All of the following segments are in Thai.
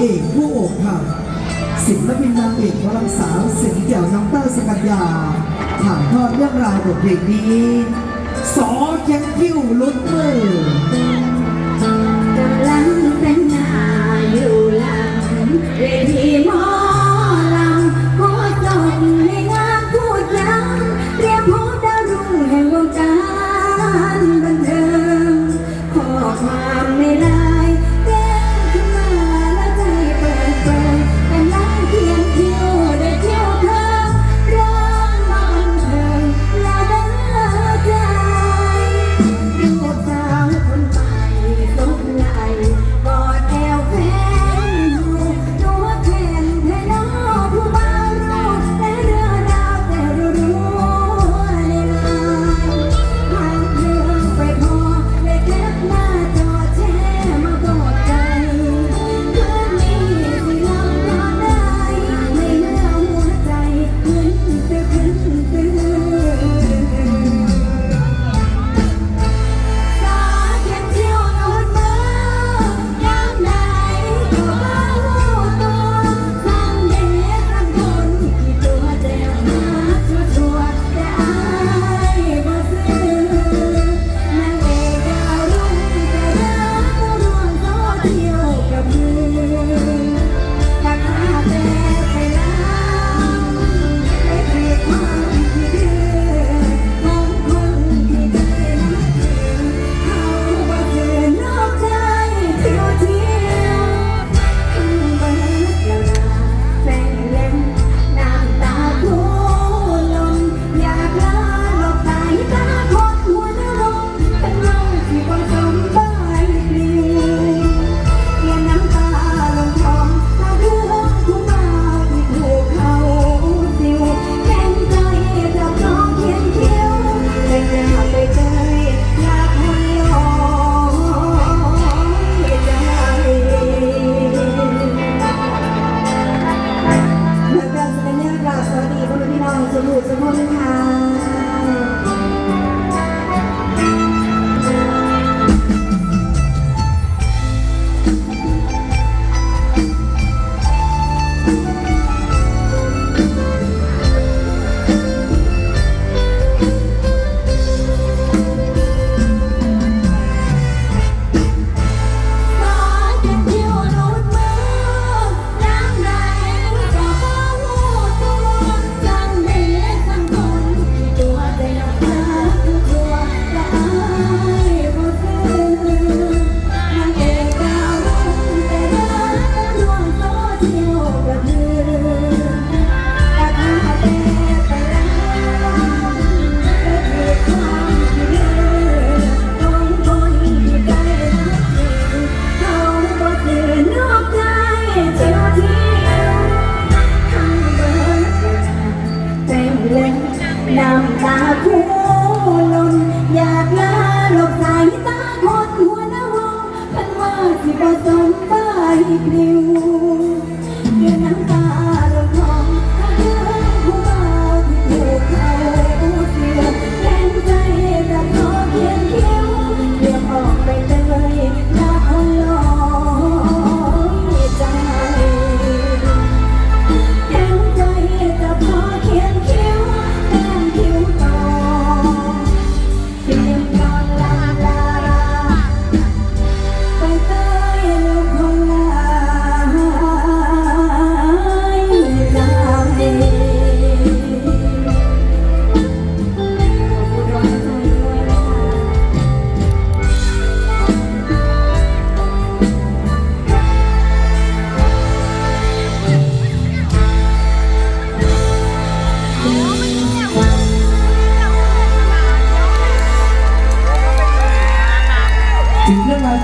เอกผู้อกค่ะศิลปินนางเอกวรังสาวสิงห์แก้วน้องเต้าสกัญญาถ่ายทอดเรื่องราวบทเพลงนี้สอเคียงคิ้วลุ้นมือ คุณค่ะ t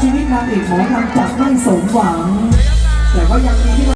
ชีวิตนางเอกหมอลำจักไม่สมหวัง แต่ก็ยังมีที่